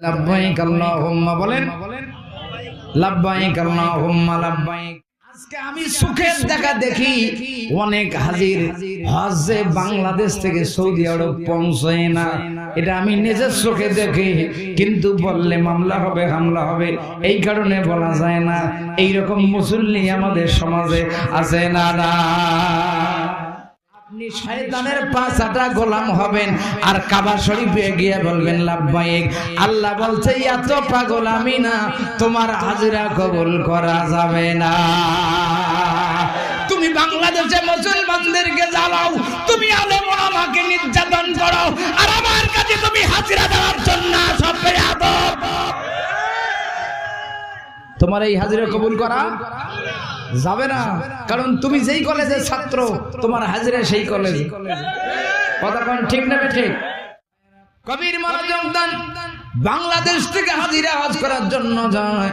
লাব্বাইক আল্লাহুম্মা বলেন। লাব্বাইক আল্লাহুম্মা লাব্বাইক। আজকে আমি সুখের দেখা দেখি অনেক হাজির। হজে বাংলাদেশ থেকে সৌদি আরব পৌঁছায় না। এটা আমি নিজের চোখে দেখি। কিন্তু বললে মামলা হবে হামলা হবে এই কারণে বলা যায় না। এইরকম মুসল্লি আমাদের সমাজে আছে না না। শয়তানের পাঁচাটা গোলাম হবেন আর কাবা শরীফে গিয়ে এত পাগল আমি না, তোমার হাজিরা কবুল করা যাবে না। তুমি বাংলাদেশে মুসলমানদেরকে জ্বালাও, তুমি আলেম আমাকে নির্যাতন করো, আর আমার কাছে তুমি হাজিরা দেওয়ার জন্য তোমার এই হাজিরা কবুল করা যাবে না। কারণ তুমি যেই কলেজের ছাত্র, তোমার হাজিরা সেই কলেজ কথা ঠিক নেবে ঠিক কবির মনোযোগ বাংলাদেশ থেকে হাজিরা হজ করার জন্য যায়।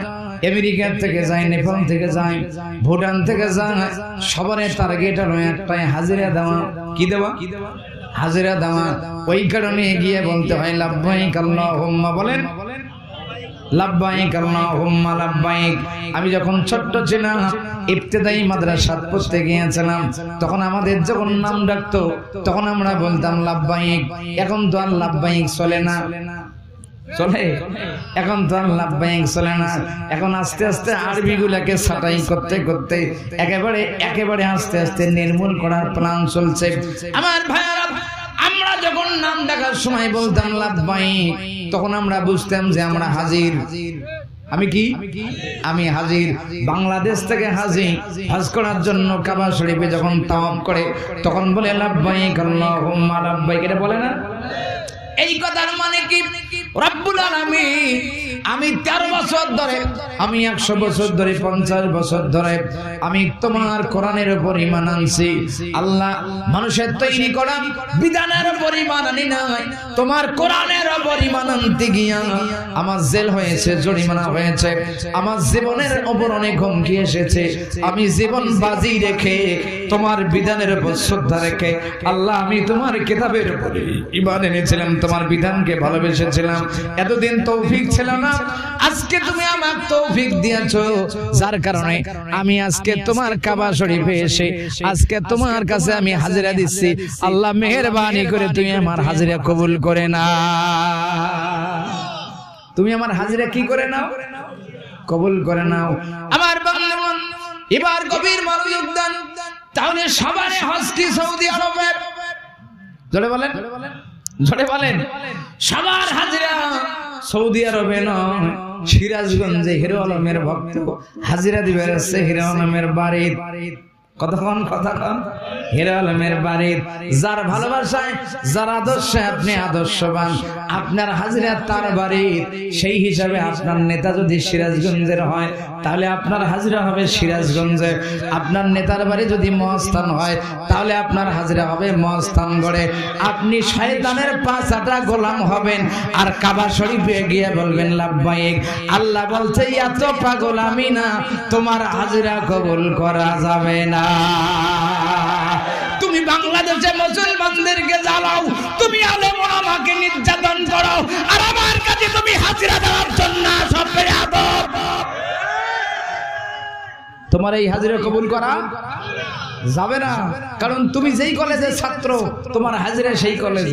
আমেরিকা থেকে যায়, নেপাল থেকে যায়, ভুটান থেকে যায়। সবার টার্গেট হলো একটাই, হাজিরা দেওয়া। কি দেওয়া? হাজিরা দেওয়া। ওই কারণে গিয়ে বলতে হয় লাভবাহিক আল্লাহুম্মা, বলেন। আমি যখন ছোট্ট ছিলাম, ইবতেদায়ী মাদ্রাসা পড়তে গিয়েছিলাম, তখন আমাদের যখন নাম ডাকতো, তখন আমরা বলতাম লাভবাহিক এখন তো আর লাভবাহিক চলে না। চলে? এখন তো আর লাভবাহিক চলে না। এখন আস্তে আস্তে আরবি গুলাকে ছাটাই করতে করতে একেবারে একেবারে আস্তে আস্তে নির্মূল করার প্ল্যান চলছে। আমার ভাইয়ারা, আমরা যখন নাম ডাকার সময় বলতাম লাভবাহিক তখন আমরা বুঝতাম যে আমরা হাজির। আমি কি? আমি হাজির। বাংলাদেশ থেকে হাজির হাজ করার জন্য কাবা শরীফে যখন তাওয়াব করে, তখন বলে লাভবাহিক আল্লাহুম্মা লাভবাহিক এটা বলে না? এই কথার মানে কি? রব্বুল আলামিন আমি তেরো বছর ধরে, আমি একশো বছর ধরে, পঞ্চাশ বছর ধরে, আমি তোমার কোরআনের উপর ইমান আনছি। আল্লাহ মানুষের তৈরি করা বিধানের উপর ইমান আনি নাই, তোমার কোরআনের উপর ইমান আনতে গিয়া আমার জেল হয়েছে, জরিমানা হয়েছে, আমার জীবনের উপর অনেক হুমকি এসেছে, আমি জীবন বাজি রেখে তোমার বিধানের উপর শ্রদ্ধা রেখে আল্লাহ আমি তোমার কিতাবের উপরে ইমান এনেছিলাম, তোমার বিধানকে ভালোবেসেছিলাম। এতদিন তৌফিক ছিল না আজকে তুমি আমার তৌফিক দিয়েছ, যার কারণে আমি আজকে তোমার কাবা শরীফে এসে, আজকে তোমার কাছে আমি হাজিরা দিচ্ছি। আল্লাহ মেহেরবানি করে তুমি আমার হাজিরা কবুল করে না তুমি আমার হাজিরা কি করে নাও? কবুল করে নাও। আমার এবার গভীর মনোযোগ দান তাহলে সবারে হজ কি সৌদি আরবে। জোরে বলেন। জোরে বলেন। সবার হাজিরা। সৌদি আরবে নয় সিরাজগঞ্জে হিরো আলমের ভক্ত হাজিরা দিবে হিরো আলমের বাড়ির। কতক্ষণ হিরো আলমের বাড়ির যার ভালোবাসায়, যার আপনি আদর্শবান, আপনার হাজিরা তার বাড়ির সেই হিসাবে আপনার নেতা যদি সিরাজগঞ্জের হয়, তাহলে আপনার হাজিরা হবে সিরাজগঞ্জে। আপনার নেতার বাড়ি যদি হয়, তাহলে আপনার হাজিরা হবে গড়ে আপনি শয়তানের গোলাম হবেন আর কাবা শরীফে গিয়ে বলবেন, লাভবাহিক। আল্লাহ বলছে, এত পাগল আমি না, তোমার হাজিরা কবুল করা যাবে না। তুমি বাংলাদেশে মুসলমানদেরকে জ্বালাও, তুমি আলেম আমাকে নির্যাতন করো, আর আমার কাছে তুমি হাজিরা দেওয়ার জন্য তোমার এই হাজিরা কবুল করা যাবে না, কারণ তুমি যেই কলেজের ছাত্র, তোমার হাজিরা সেই কলেজ।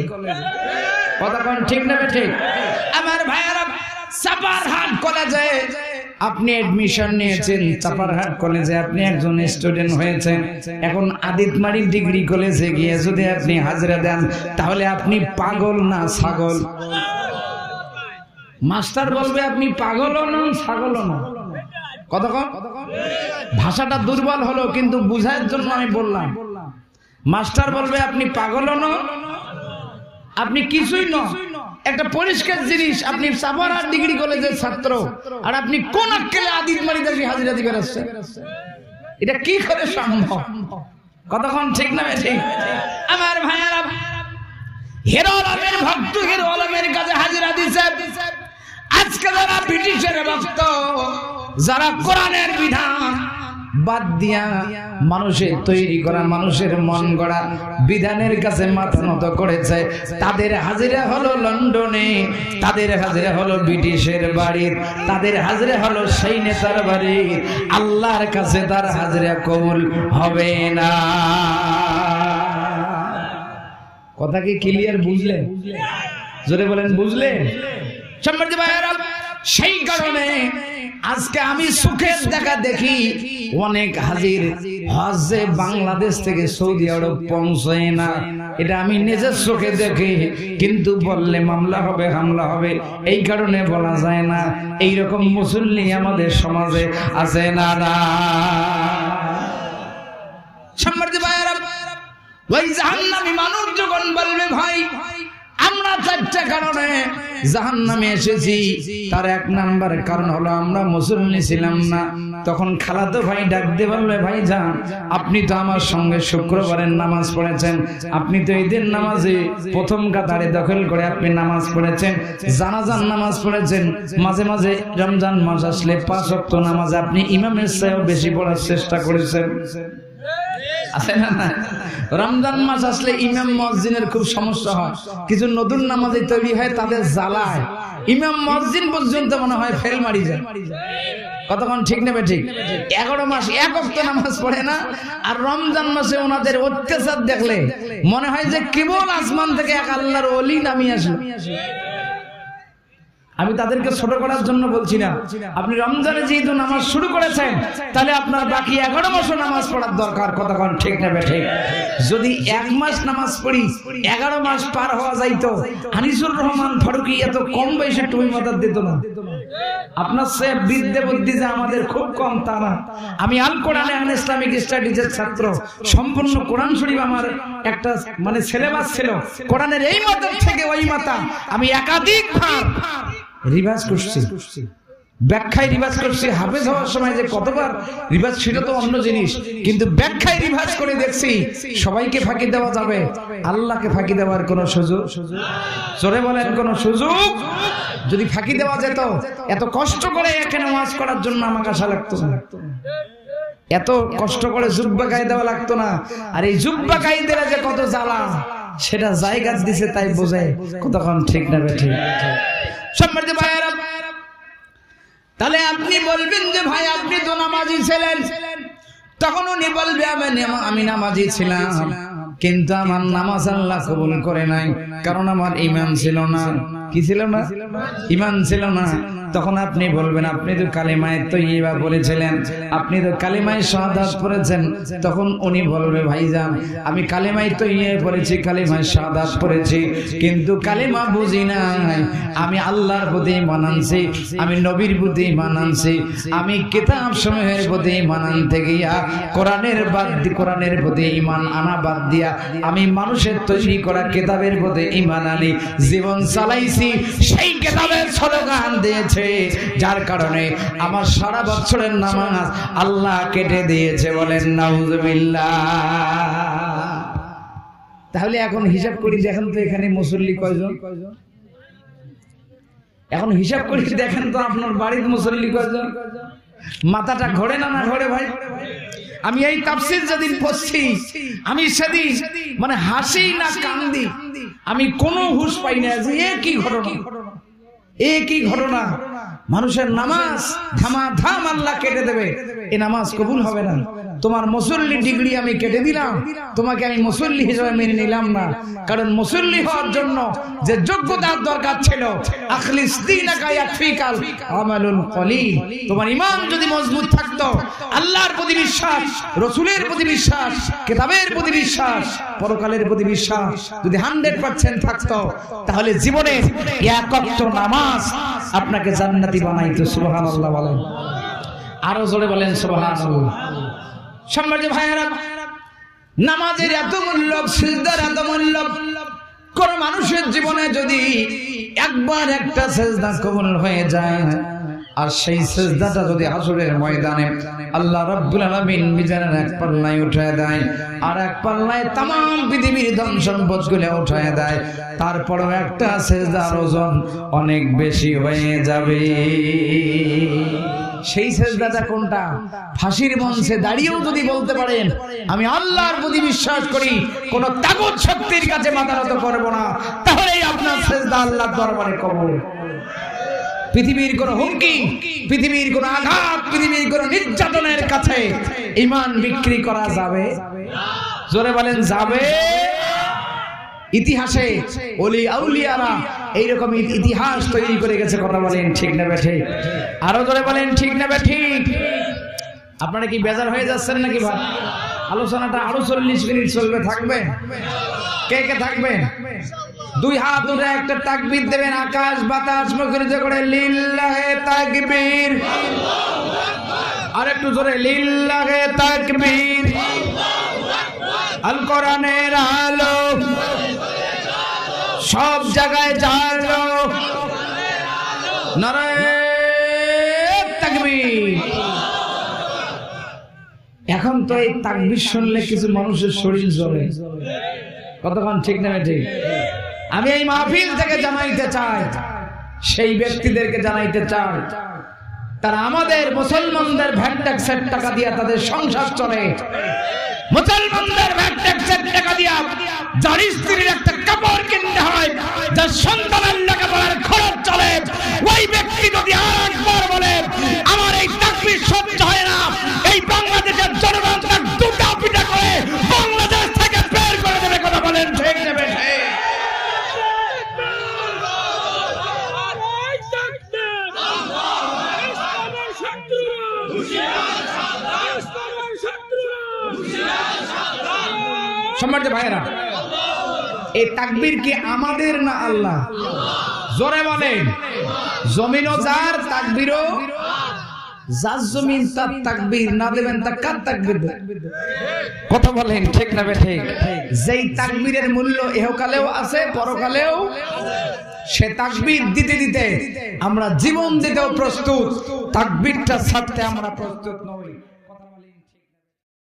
কথা ঠিক নেবে ঠিক? আমার ভাইয়ারা, সাপারহাট কলেজে আপনি এডমিশন নিয়েছেন চাপারহাট কলেজে আপনি একজন স্টুডেন্ট হয়েছেন। এখন আদিতমারি ডিগ্রি কলেজে গিয়ে যদি আপনি হাজিরা দেন, তাহলে আপনি পাগল না ছাগল? মাস্টার বলবে, আপনি পাগলও নন, ছাগলও নন। কতক্ষণ ভাষাটা দুর্বল হলো, কিন্তু বুঝার জন্য আমি বললাম। মাস্টার বলবে, আপনি পাগলও নন, আপনি কিছুই নন। একটা পরিষ্কার জিনিস, আপনি সাভারার ডিগ্রি কলেজের ছাত্র, আর আপনি কোন আক্কেলে আদিত মারি দাসী হাজিরা দিবে আসছে এটা কি করে সম্ভব? কতক্ষণ ঠিক না ঠিক আমার ভাইয়ারা, হেরো আলমের ভক্ত, হেরো আলমের কাছে হাজিরা দিছে। আজকে যারা ব্রিটিশের ভক্ত, যারা কোরআনের বিধান বাদ দিয়া মানুষের তৈরি করা মানুষের মন গড়া বিধানের কাছে মাথা নত করেছে। তাদের হাজিরা হলো লন্ডনে তাদের হাজিরা হলো ব্রিটিশের বাড়ির তাদের হাজিরা হলো সেই নেতার বাড়ির। আল্লাহর কাছে তার হাজিরা কবুল হবে না। কথা কি ক্লিয়ার বুঝলেন? জোরে বলেন বুঝলেন? সম্মানিত ভাইয়েরা, সেই কারণে আজকে আমি সুখের দেখা দেখি অনেক হাজির হজে বাংলাদেশ থেকে সৌদি আরব পৌঁছয় না, এটা আমি নিজের চোখে দেখি, কিন্তু বললে মামলা হবে, হামলা হবে, এই কারণে বলা যায় না এই রকম মুসল্লি আমাদের সমাজে আছে না না। সম্মানিত ভাইয়েরা, ওই জাহান্নামী মানুষ যখন বলবে ভাই আমরা চারটা কারণে জাহান্নামে এসেছি। তার এক নাম্বার কারণ হলো আমরা মুসলমান ছিলাম না। তখন খালাতো ভাই ডাক দিয়ে ভাই যান, আপনি তো আমার সঙ্গে শুক্রবারের নামাজ পড়েছেন। আপনি তো ঈদের নামাজে প্রথম কাতারে দখল করে আপনি নামাজ পড়েছেন জানাজান নামাজ পড়েছেন। মাঝে মাঝে রমজান মাস আসলে পাঁচ অক্ট নামাজ আপনি ইমামের চেয়েও বেশি পড়ার চেষ্টা করেছেন। রমজান মাস আসলে ইমাম মসজিদের খুব সমস্যা হয়। কিছু নতুন নামাজে তৈরি হয়, তাদের জ্বালায়। ইমাম মসজিদ পর্যন্ত মনে হয় ফেল মারি যায়। কতক্ষণ? ঠিক নেবে ঠিক? এগারো মাস, এক অক্ত নামাজ পড়ে না। আর রমজান মাসে ওনাদের অত্যাচার দেখলে মনে হয় যে কেবল আসমান থেকে এক আল্লাহর অলি নামিয়ে আসলো। আমি তাদেরকে ছোট করার জন্য বলছি না। আপনি রমজানে যেহেতু নামাজ শুরু করেছেন, তাহলে আপনার বাকি এগারো মাসও নামাজ পড়ার দরকার, কতক্ষণ? ঠিক নেবে ঠিক যদি এক মাস নামাজ পড়ি, এগারো মাস পার হওয়া যাইতো আনিসুর রহমান ফারুকি এত কম বয়সে টুই মাতার দিত না। আপনার সে বিদ্যে বুদ্ধি যে আমাদের খুব কম, তা না। আমি আল কোরআনে আন ইসলামিক স্টাডিজের ছাত্র, সম্পূর্ণ কোরআন শরীফ আমার একটা মানে সিলেবাস ছিল। কোরআনের এই মাতার থেকে ওই মাতা আমি একাধিক ভার রিভার্স করছি। ব্যাখ্যায় রিভার্স করছি। হাফেজ হওয়ার সময় যে কতবার রিভার্স সেটা তো অন্য জিনিস। কিন্তু ব্যাখ্যায় রিভার্স করে দেখছি সবাইকে ফাঁকি দেওয়া যাবে। আল্লাহকে ফাঁকি দেওয়ার কোন সুযোগ? জোরে বলেন কোন সুযোগ? যদি ফাঁকি দেওয়া যেত এত কষ্ট করে এখানে ওয়াজ করার জন্য আমাকে আসা লাগতো না। এত কষ্ট করে জুব্বা গায়ে দেওয়া লাগতো না। আর এই জুব্বা গায়ে দিলে যে কত জ্বালা সেটা জায়গা দিছে তাই বোঝায়। কতক্ষণ ঠিক না ঠিক? সম্মানিত ভাইয়েরা, তাহলে আপনি বলবেন যে ভাই, আপনি তো নামাজি ছিলেন। তখন উনি বলবে, আমি আমি নামাজি ছিলাম, কিন্তু আমার নামাজ আল্লাহ কবুল করে নাই, কারণ আমার ইমান ছিল না। কি ছিল না? ইমান ছিল না। তখন আপনি বলবেন, আপনি তো কালিমায় তো ইবা বলেছিলেন আপনি তো কালিমায় শাহাদাত পড়েছেন। তখন উনি বলবে, ভাইজান, আমি কালিমায় তো ইয়ে পড়েছি, কালিমায় শাহাদাত পড়েছি, কিন্তু কালিমা বুঝি নাই। আমি আল্লাহর প্রতি মানানছি আমি নবীর প্রতি মানানছি আমি কিতাব সমূহের প্রতি মানান থেকে ইয়া কোরআনের বাদ কোরআনের প্রতি ইমান আনা বাদ দিয়া, আমি মানুষের তৈরি করা কিতাবের প্রতি ইমান আনি, জীবন চালাইছি। সেই কিতাবের স্লোগান দিয়েছে। যার কারণে আমার সারা বছরের নামাজ আল্লাহ কেটে দিয়েছে বলেন, নাউজুবিল্লাহ। তাহলে এখন হিসাব করি, দেখেন তো এখানে মুসল্লি কয়জন? এখন হিসাব করি, দেখেন তো আপনার বাড়ির মুসল্লি কয়জন? মাথাটা ঘোরে না না ঘোরে ভাই? আমি এই তাফসির যেদিন পড়ছি, আমি সেদিন মানে হাসি না কান্দি আমি কোনো হুশ পাই না যে একই ঘটনা? একই ঘটনা? মানুষের নামাজ ধামা ধাম আল্লাহ কেটে দেবে। এ নামাজ কবুল হবে না। তোমার মুসল্লি ডিগ্রি আমি কেটে দিলাম। তোমাকে আমি মুসল্লি হিসেবে মেনে নিলাম না। কারণ মুসল্লি হওয়ার জন্য যে যোগ্যতার দরকার ছিল তোমার ঈমান যদি মজবুত থাকতো, আল্লাহর প্রতি বিশ্বাস, রসুলের প্রতি বিশ্বাস, কিতাবের প্রতি বিশ্বাস, পরকালের প্রতি বিশ্বাস যদি হান্ড্রেড পার্সেন্ট থাকতো, তাহলে জীবনে এক নামাজ আপনাকে জান্নাতি বানাইতো সুবহানাল্লাহ বলেন। আরও জোরে বলেন সুবহান সম্মানিত ভাইয়েরা, নামাজের এত মূল্য, সিজদার এত মূল্য, কোন মানুষের জীবনে যদি একবার একটা সেজদা কবুল হয়ে যায় আর সেই সেজদাটা যদি হাসরের ময়দানে আল্লাহ রাব্বুল আলামিন মিজানের এক পাল্লায় উঠায় দেয় আর এক পাল্লায় তাম পৃথিবীর ধন সম্পদগুলো উঠায় দেয়। তারপরেও একটা সেজদার ওজন অনেক বেশি হয়ে যাবে। সেই সেজদাটা কোনটা? ফাঁসির মঞ্চে দাঁড়িয়েও যদি বলতে পারেন আমি আল্লাহর প্রতি বিশ্বাস করি কোন তাগত শক্তির কাছে মাথা নত করব না। তাহলেই আপনার সেজদা আল্লাহর দরবারে কবর পৃথিবীর কোন হুমকি, পৃথিবীর কোন আঘাত, পৃথিবীর কোন নির্যাতনের কাছে ইমান বিক্রি করা যাবে? জোরে বলেন, যাবে? ইতিহাসে অলি আউলিয়ারা এইরকম ইতিহাস তৈরি করে গেছে, কথা বলেন ঠিক না বেঠে? আরও জোরে বলেন, ঠিক না ঠিক আপনারা কি বেজার হয়ে যাচ্ছেন নাকি ভাই? আলোচনাটা আরও চল্লিশ মিনিট চলবে, থাকবে? কে কে থাকবেন দুই হাত উঠে একটা তাকবীর দেবেন, আকাশ বাতাস মুখরিত করে লিল্লাহে তাকবীর। আর একটু জোরে, লিল্লাহে তাকবীর। আল কোরআনের আলো সব জায়গায় জালো। নারায়ে তাকবীর। এখন তো এই তাকবীর শুনলে কিছু মানুষের শরীর জ্বলে। কতক্ষণ ঠিক না ঠিক? আমি এই মাহফিল থেকে জানাইতে চাই, সেই ব্যক্তিদেরকে জানাইতে চাই, তারা আমাদের মুসলমানদের ভ্যাট ট্যাক্সের টাকা দিয়ে তাদের সংসার চলে। মুসলমানদের ভ্যাট ট্যাক্সের টাকা দিয়া যার স্ত্রীর একটা কাপড় কিনতে হয় যার সন্তানের লেখাপড়ার খরচ চলে। ওই ব্যক্তি যদি আর একবার বলে, আমার এই তাকবির সহ্য হয় না, এই বাংলাদেশের জনগণ তার দুটা পিটা করে বাংলাদেশ থেকে বের করে দেবে কথা বলেন ঠিক নেবে ঠিক সম্মানিত ভাইয়েরা এই তাকবীর কি আমাদের না আল্লাহ? জোরে বলেন। জমিনও যার তাকবীরও যার জমিন তার তাকবীর না দেবেন তা কার তাকবীর? কথা বলেন ঠিক না বে ঠিক যেই তাকবীরের মূল্য এহকালেও আছে পরকালেও সে তাকবীর দিতে দিতে আমরা জীবন দিতেও প্রস্তুত। তাকবীরটা ছাড়তে আমরা প্রস্তুত নই।